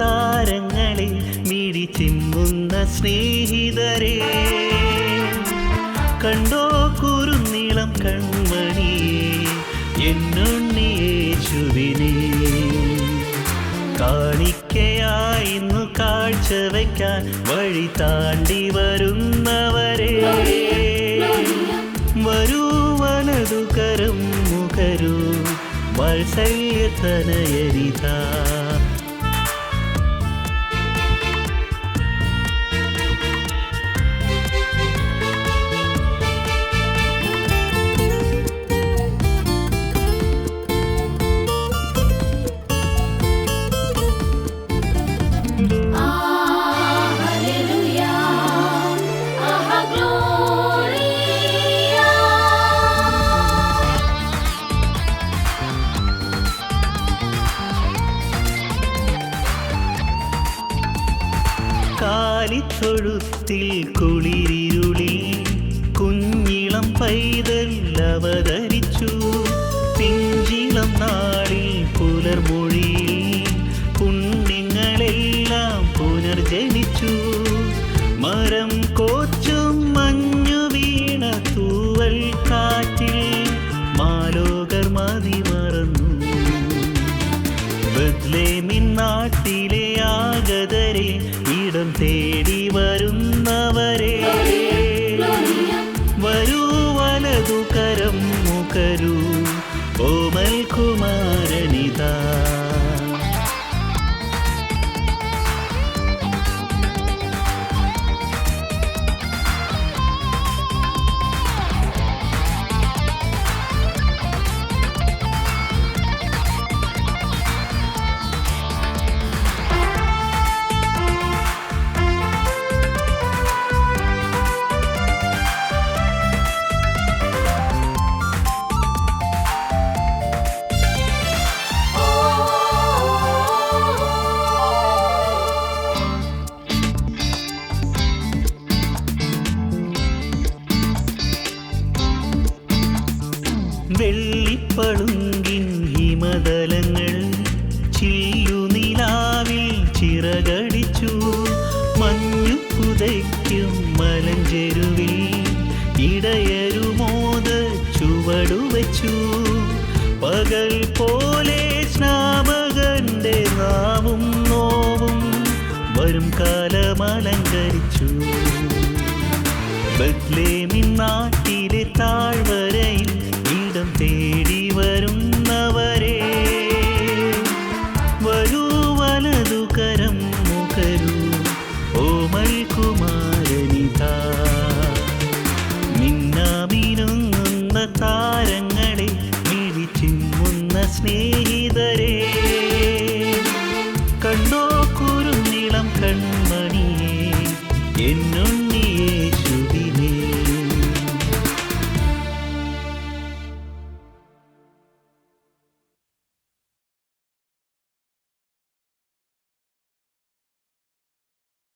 താരങ്ങളെ മിഴി ചിമ്മുന്ന സ്നേഹിതരെ. കണ്ടോ കുറുനീളം കൺമണിയെ എന്നുണ്ണിയേശുവിനെ. കാണിക്കയായിന്നു കാഴ്ച വയ്ക്കാൻ വഴി താണ്ടി വരുന്നവരെ. വരൂ വലതു കരം മുഖരൂ വാത്സല്യതനയരിതാ. കാലിത്തൊഴുത്തിൽ കുളിരിരുളിൽ കുഞ്ഞിളം പൈതൽ പിഞ്ചിളം നാളിൽ പുലർമൊഴിയിൽ പുണ്യങ്ങളെല്ലാം പുനർജനിച്ചു. മരം കോച്ചും മഞ്ഞു വീണ തൂവൽ കാറ്റിൽ മാലോകർ മതി മറന്നു. ബദ്ലേമിൻ നാട്ടിലെ ആഗതരെ ഇടം തേടി വരുന്നവരെ. വരൂ വലതു കരം മുഖരൂ. ഓമൽ കുമാരനിതാ. വെള്ളിപ്പളുങ്കിൻ ഹിമതലങ്ങൾ ചില്ലുനിലാവിൽ ചിറകടിച്ചു. മഞ്ഞു പുതയ്ക്കും മലഞ്ചെരുവിൽ ഇടയരുമോത് ചുവടുവച്ചു പകൽ പോലെ സ്നാപകന്റെ നാവും നോവും വരും കാലമലങ്കരിച്ചു ബത്ലേമിൻ നാട്ടിലെ താഴ്വരയിൽ കരം മുഖരു ഓമൽ കുമാരനിതാ. മിന്നാമിനുന്ന താരങ്ങളെ മിഴിച്ചിങ്ങുന്ന സ്നേഹിതരെ